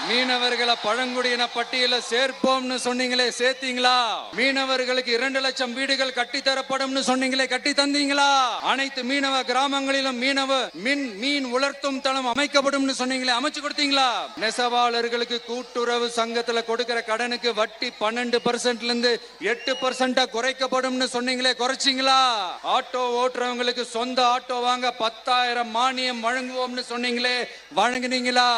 மீனவர்களை பழங்குடியின பட்டியல சேர்ப்போம்னு சொன்னீங்களே சேர்த்தீங்களா? மீனவர்களுக்கு இரண்டு லட்சம் வீடுகள் கட்டி தரப்படும்னு சொன்னீங்களே கட்டி தந்தீங்களா அனைத்து மீனவ கிராமங்களிலும் மீனவ மின் மீன் உலர்த்தும் தளம் அமைக்கப்படும்னு சொன்னீங்களே அமைச்சு கொடுத்தீங்களா? நெசவாளர்களுக்கு கூட்டுறவு சங்கத்துல கொடுக்கிற கடனுக்கு வட்டி பன்னெண்டு பர்சன்ட்ல இருந்து எட்டு பர்சன்டா குறைக்கப்படும்னு சொன்னீங்களே குறைச்சிங்களா? ஆட்டோ ஓட்டுறவங்களுக்கு சொந்த ஆட்டோ வாங்க பத்தாயிரம் மானியம் வழங்குவோம்னு சொன்னீங்களே வழங்குனீங்களா?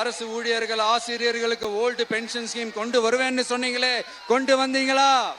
அரசு ஊழியர்கள் ஆசிரியர்களுக்கு ஓல்டு பென்ஷன் ஸ்கீம் கொண்டு வருவேன்னு சொன்னீங்களே கொண்டு வந்தீங்களா?